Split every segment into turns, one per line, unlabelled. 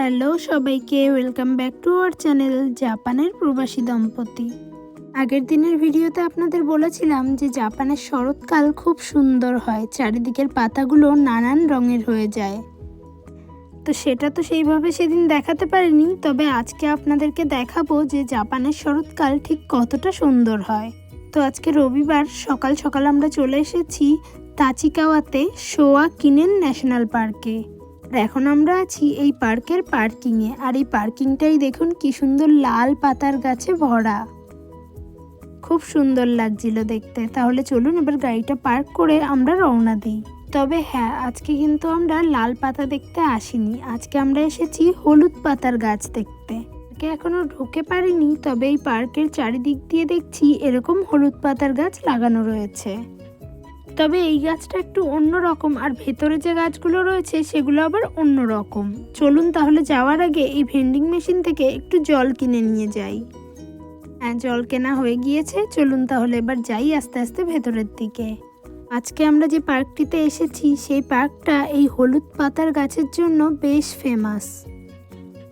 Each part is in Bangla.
হ্যালো সবাইকে welcome back to our channel জাপানের প্রবাসী দম্পতি। আগের দিনের ভিডিওতে আপনাদের বলেছিলাম যে জাপানের শরৎকাল খুব সুন্দর হয়, চারিদিকের পাতাগুলো নানান রঙের হয়ে যায়। তো সেটা তো সেইভাবে সেদিন দেখাতে পারিনি, তবে আজকে আপনাদেরকে দেখাবো যে জাপানের শরৎকাল ঠিক কতটা সুন্দর হয়। তো আজকে রবিবার, সকাল সকাল আমরা চলে এসেছি তাচিকাওয়াতে শোয়া কিনেন ন্যাশনাল পার্কে। এখন আমরা আছি এই পার্কের পার্কিংয়ে আর এই পার্কিংটাই দেখুন কি সুন্দর লাল পাতার গাছে ভরা। খুব সুন্দর লাগছিল দেখতে। তাহলে চলুন এবার গাড়িটা পার্ক করে আমরা রওনা দিই। তবে হ্যাঁ আজকে কিন্তু আমরা লাল পাতা দেখতে আসিনি। আজকে আমরা এসেছি হলুদ পাতার গাছ দেখতে। এখনও ঢুকে পারিনি, তবে এই পার্কের চারিদিক দিয়ে দেখছি এরকম হলুদ পাতার গাছ লাগানো রয়েছে। তবে এই গাছটা একটু অন্য রকম, আর ভেতরে যে গাছগুলো রয়েছে সেগুলো আবার অন্য রকম। চলুন তাহলে যাওয়ার আগে এই ভেন্ডিং মেশিন থেকে একটু জল কিনে নিয়ে যাই। হ্যাঁ জল কেনা হয়ে গিয়েছে, চলুন তাহলে এবার যাই আস্তে আস্তে ভেতরের দিকে। আজকে আমরা যে পার্কটিতে এসেছি, সেই পার্কটা এই হলুদ পাতার গাছের জন্য বেশ ফেমাস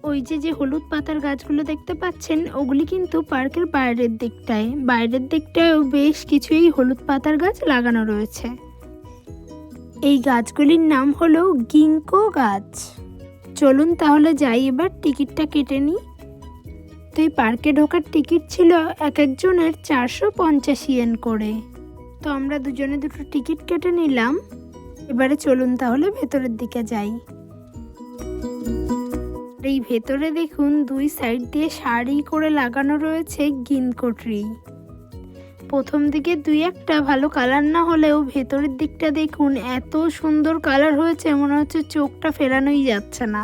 ওই যে যে হলুদ পাতার গাছগুলো দেখতে পাচ্ছেন, ওগুলি কিন্তু পার্কের বাইরের দিকটায়। বাইরের দিকটায়ও বেশ কিছুই হলুদ পাতার গাছ লাগানো রয়েছে। এই গাছগুলির নাম হলো গিঙ্কো গাছ। চলুন তাহলে যাই এবার, টিকিটটা কেটে নিই। তো এই পার্কে ঢোকার টিকিট ছিল এক একজনের চারশো পঞ্চাশ ইয়েন করে। তো আমরা দুজনে দুটো টিকিট কেটে নিলাম। এবারে চলুন তাহলে ভেতরের দিকে যাই। এই ভেতরে দেখুন দুই সাইড দিয়ে শাড়ি করে লাগানো রয়েছে গিনকোট্রি প্রথম দিকে দুই একটা ভালো কালার না হলেও ভেতরের দিকটা দেখুন এত সুন্দর কালার হয়েছে, মনে হচ্ছে চোখটা ফেরানোই যাচ্ছে না।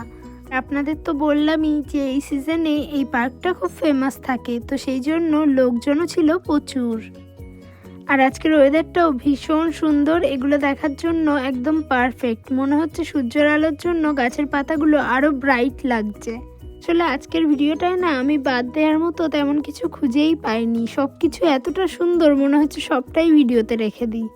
আপনাদের তো বললামই যে এই সিজনে এই পার্কটা খুব ফেমাস থাকে, তো সেই জন্য লোকজনও ছিল প্রচুর। আর আজকের ওয়েদারটাও ভীষণ সুন্দর। এগুলো দেখার জন্য একদম পারফেক্ট মনে হচ্ছে সূর্যের আলোর জন্য গাছের পাতাগুলো আরও ব্রাইট লাগছে। আসলে আজকের ভিডিওটায় না আমি বাদ দেওয়ার মতো তেমন কিছু খুঁজেই পাইনি। সব কিছু এতটা সুন্দর মনে হচ্ছে সবটাই ভিডিওতে রেখে দিই।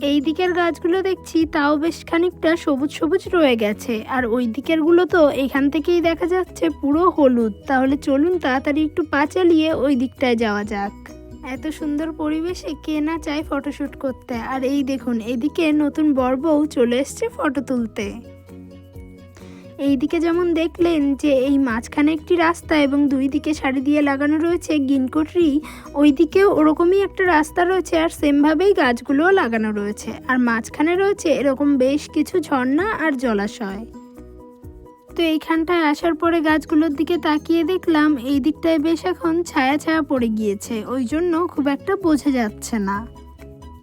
এই দিকের গাছগুলো দেখছি, তাও বেশ খানিকটা সবুজ সবুজ রয়ে গেছে। আর ওই দিকেরগুলো তো এখান থেকেই দেখা যাচ্ছে পুরো হলুদ। তাহলে চলুন তাড়াতাড়ি একটু পা চালিয়ে ওই দিকটায় যাওয়া যাক। এত সুন্দর পরিবেশে কে না চায় ফটোশ্যুট করতে। আর এই দেখুন, এদিকে নতুন বউ চলে এসছে ফটো তুলতে। এইদিকে যেমন দেখলেন যে এই মাঝখানে একটি রাস্তা এবং দুই দিকে শাড়ি দিয়ে লাগানো রয়েছে গিনকো ট্রি ওইদিকেও ওরকমই একটা রাস্তা রয়েছে আর সেমভাবেই গাছগুলোও লাগানো রয়েছে। আর মাঝখানে রয়েছে এরকম বেশ কিছু ঝর্ণা আর জলাশয়। তো এইখানটায় আসার পরে গাছগুলোর দিকে তাকিয়ে দেখলাম এই দিকটায় বেশ এখন ছায়া ছায়া পড়ে গিয়েছে, ওই জন্য খুব একটা বোঝা যাচ্ছে না।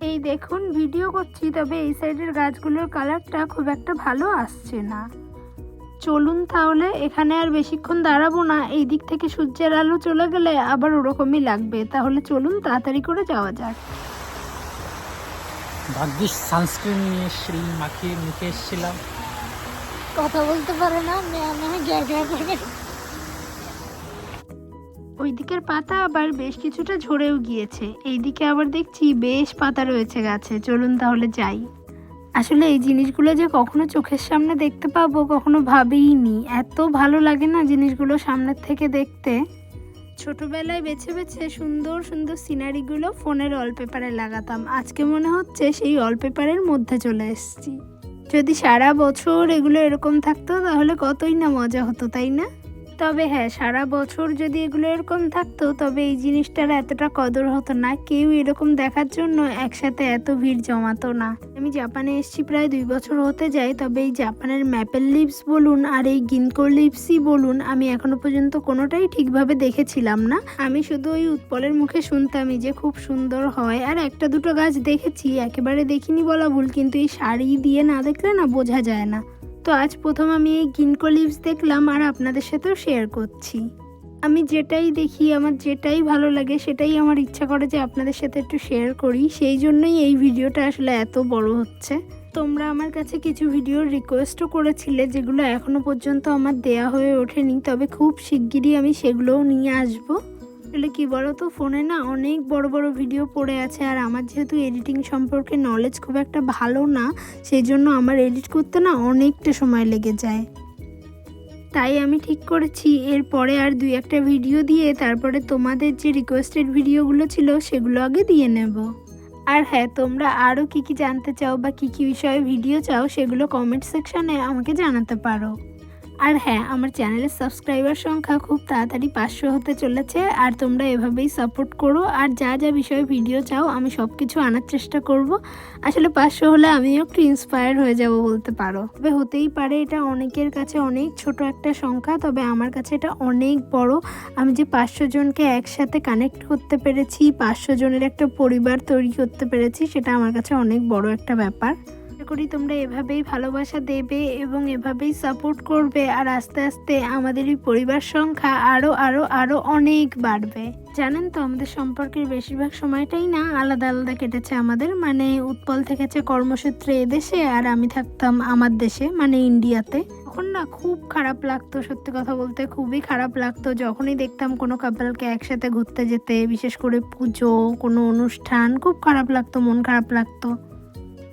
এই দেখুন, ভিডিও করছি, তবে এই সাইডের গাছগুলোর কালারটা খুব একটা ভালো আসছে না। চলুন তাহলে, এখানে আর বেশিক্ষণ দাঁড়াবো না, এই দিক থেকে সূর্যের আলো চলে গেলে আবার ওরকমই লাগবে, তাহলে চলুন তাড়াতাড়ি করে যাওয়া যাক।
ভাগ্যিস সানস্ক্রিন নিয়ে শ্রী মাখিয়ে মুখে এসেছিলাম।
কথা বলতে পারে না, মেয়ে মেয়ে গ্যা গ্যা করে।
ওই দিকের পাতা আবার বেশ কিছুটা ঝরেও গিয়েছে। এইদিকে আবার দেখছি বেশ পাতা রয়েছে গাছে। চলুন তাহলে যাই। আসলে এই জিনিসগুলো যে কখনো চোখের সামনে দেখতে পাবো, কখনো ভাবিনি এত ভালো লাগে না জিনিসগুলো সামনের থেকে দেখতে। ছোটবেলায় বেছে বেছে সুন্দর সুন্দর সিনারিগুলো ফোনের ওয়ালপেপারে লাগাতাম। আজকে মনে হচ্ছে সেই ওয়ালপেপারের মধ্যে চলে এসেছি। যদি সারা বছর এগুলো এরকম থাকতো তাহলে কতই না মজা হতো তাই না? তবে হ্যাঁ সারা বছর যদি এগুলো এরকম থাকতো, তবে এই জিনিসটার এতটা কদর হতো না। কেউ এরকম দেখার জন্য একসাথে এত ভিড় জমাতো না। আমি জাপানে এসেছি প্রায় দুই বছর হতে যায়, তবে এই জাপানের ম্যাপেল লিভস বলুন আর এই গিনকো লিভসই বলুন, আমি এখনও পর্যন্ত কোনোটাই ঠিকভাবে দেখেছিলাম না। আমি শুধু ওই উৎপলের মুখে শুনতামই যে খুব সুন্দর হয়। আর একটা দুটো গাছ দেখেছি, একেবারে দেখিনি বলা ভুল, কিন্তু এই শাড়ি দিয়ে না দেখলে না বোঝা যায় না। তো আজ প্রথম আমি এই গিনকো লিভস দেখলাম আর আপনাদের সাথেও শেয়ার করছি। আমি যেটাই দেখি, আমার যেটাই ভালো লাগে, সেটাই আমার ইচ্ছা করে যে আপনাদের সাথে একটু শেয়ার করি। সেই জন্যই এই ভিডিওটা আসলে এত বড় হচ্ছে। তোমরা আমার কাছে কিছু ভিডিওর রিকোয়েস্টও করেছিলে, যেগুলো এখনও পর্যন্ত আমার দেয়া হয়ে ওঠেনি, তবে খুব শিগগিরই আমি সেগুলোও নিয়ে আসব। আসলে কি বলতো? ফোনে না অনেক বড় বড় ভিডিও পড়ে আছে আর আমার যেহেতু এডিটিং সম্পর্কে নলেজ খুব একটা ভালো না সেই জন্য আমার এডিট করতে না অনেকটা সময় লেগে যায়। তাই আমি ঠিক করেছি, এরপরে আর দুই একটা ভিডিও দিয়ে তারপরে তোমাদের যে রিকোয়েস্টেড ভিডিওগুলো ছিল সেগুলো আগে দিয়ে নেব। আর হ্যাঁ তোমরা আরও কী কী জানতে চাও বা কী কী বিষয়ে ভিডিও চাও সেগুলো কমেন্ট সেকশানে আমাকে জানাতে পারো। আর হ্যাঁ আমার চ্যানেলের সাবস্ক্রাইবার সংখ্যা খুব তাড়াতাড়ি পাঁচশো হতে চলেছে, আর তোমরা এভাবেই সাপোর্ট করো, আর যা যা বিষয়ে ভিডিও চাও, আমি সব কিছু আনার চেষ্টা করব। আসলে পাঁচশো হলে আমিও একটু ইন্সপায়ার হয়ে যাব বলতে পারো। তবে হতেই পারে এটা অনেকের কাছে অনেক ছোট একটা সংখ্যা, তবে আমার কাছে এটা অনেক বড়। আমি যে পাঁচশো জনকে একসাথে কানেক্ট করতে পেরেছি, পাঁচশো জনের একটা পরিবার তৈরি করতে পেরেছি, সেটা আমার কাছে অনেক বড় একটা ব্যাপার। আশা করি তোমরা এভাবেই ভালোবাসা দেবে এবং এভাবেই সাপোর্ট করবে। আর আস্তে আস্তে আমাদের এই পরিবার সংখ্যা আরও আরও আরও অনেক বাড়বে। জানেন তো, আমাদের সম্পর্কের বেশিরভাগ সময়টাই না আলাদা আলাদা কেটেছে আমাদের। মানে উৎপল থেকেছে কর্মসূত্রে এদেশে আর আমি থাকতাম আমার দেশে মানে ইন্ডিয়াতে। তখন না খুব খারাপ লাগতো, সত্যি কথা বলতে খুবই খারাপ লাগতো। যখনই দেখতাম কোনো কাপলকে একসাথে ঘুরতে যেতে, বিশেষ করে পুজো, কোনো অনুষ্ঠান, খুব খারাপ লাগতো, মন খারাপ লাগতো।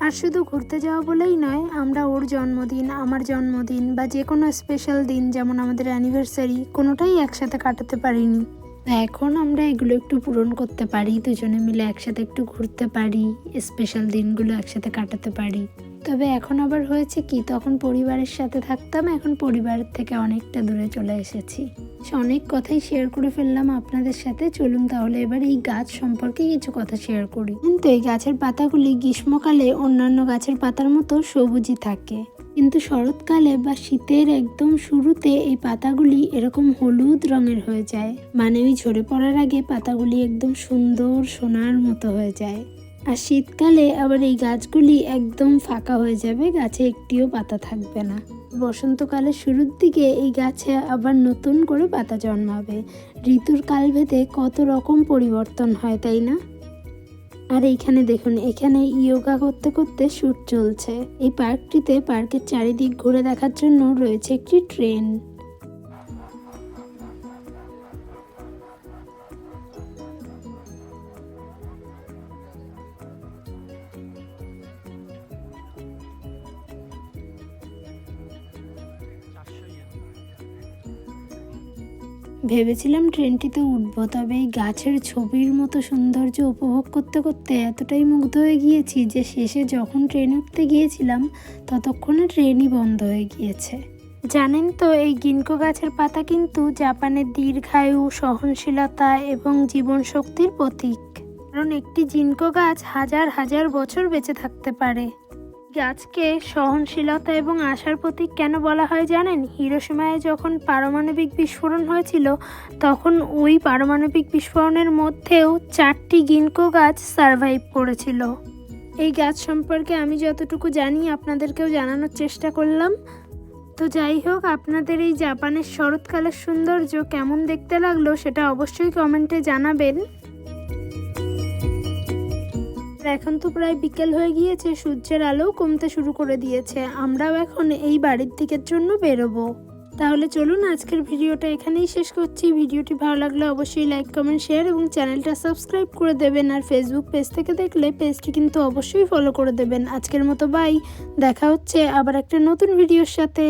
আর শুধু ঘুরতে যাওয়া বলেই নয়, আমরা ওর জন্মদিন, আমার জন্মদিন বা যে কোনো স্পেশাল দিন, যেমন আমাদের অ্যানিভার্সারি কোনোটাই একসাথে কাটাতে পারিনি। এখন আমরা এগুলো একটু পূরণ করতে পারি, দুজনে মিলে একসাথে একটু ঘুরতে পারি স্পেশাল দিনগুলো একসাথে কাটাতে পারি। তবে এখন আবার হয়েছে কি, তখন পরিবারের সাথে থাকতাম, এখন পরিবারের থেকে অনেকটা দূরে চলে এসেছি। অনেক কথাই শেয়ার করে ফেললাম আপনাদের সাথে, চলুন তাহলে এবার এই গাছ সম্পর্কে কিছু কথা শেয়ার করি। কিন্তু এই গাছের পাতাগুলি গ্রীষ্মকালে অন্যান্য গাছের পাতার মতো সবুজই থাকে। কিন্তু শরৎকালে বা শীতের একদম শুরুতে এই পাতাগুলি এরকম হলুদ রঙের হয়ে যায়। মানে ওই ঝরে পড়ার আগে পাতাগুলি একদম সুন্দর সোনার মতো হয়ে যায়। আর শীতকালে আবার এই গাছগুলি একদম ফাঁকা হয়ে যাবে, গাছে একটিও পাতা থাকবে না। বসন্তকালের শুরুর দিকে এই গাছে আবার নতুন করে পাতা জন্মাবে। ঋতুর কালভেদে কত রকম পরিবর্তন হয়, তাই না? আর এইখানে দেখুন, এখানে ইয়োগা করতে করতে শুট চলছে। এই পার্কটিতে পার্কের চারিদিক ঘুরে দেখার জন্য রয়েছে একটি ট্রেন। ভেবেছিলাম ট্রেনটিতে উঠব, তবে এই গাছের ছবির মতো সৌন্দর্য উপভোগ করতে করতে এতটাই মুগ্ধ হয়ে গিয়েছি যে শেষে যখন ট্রেন উঠতে গিয়েছিলাম, ততক্ষণে ট্রেনই বন্ধ হয়ে গিয়েছে। জানেন তো, এই গিনকো গাছের পাতা কিন্তু জাপানের দীর্ঘায়ু, সহনশীলতা এবং জীবন শক্তির প্রতীক। কারণ একটি জিনকো গাছ হাজার হাজার বছর বেঁচে থাকতে পারে। গাছকে সহনশীলতা এবং আশার প্রতীক কেন বলা হয় জানেন? হিরোসীমায় যখন পারমাণবিক বিস্ফোরণ হয়েছিল, তখন ওই পারমাণবিক বিস্ফোরণের মধ্যেও চারটি গিনকো গাছ সারভাইভ করেছিল। এই গাছ সম্পর্কে আমি যতটুকু জানি, আপনাদেরকেও জানানোর চেষ্টা করলাম। তো যাই হোক, আপনাদের এই জাপানের শরৎকালের সৌন্দর্য কেমন দেখতে লাগল সেটা অবশ্যই কমেন্টে জানাবেন। এখন তো প্রায় বিকেল হয়ে গিয়েছে, সূর্যের আলো কমতে শুরু করে দিয়েছে। আমরাও এখন এই বাড়ির দিকের জন্য বেরোবো। তাহলে চলুন আজকের ভিডিওটা এখানেই শেষ করছি। ভিডিওটি ভালো লাগলে অবশ্যই লাইক, কমেন্ট, শেয়ার এবং চ্যানেলটা সাবস্ক্রাইব করে দেবেন। আর ফেসবুক পেজ থেকে দেখলে পেজটি কিন্তু অবশ্যই ফলো করে দেবেন। আজকের মতো বাই দেখা হচ্ছে আবার একটা নতুন ভিডিওর সাথে।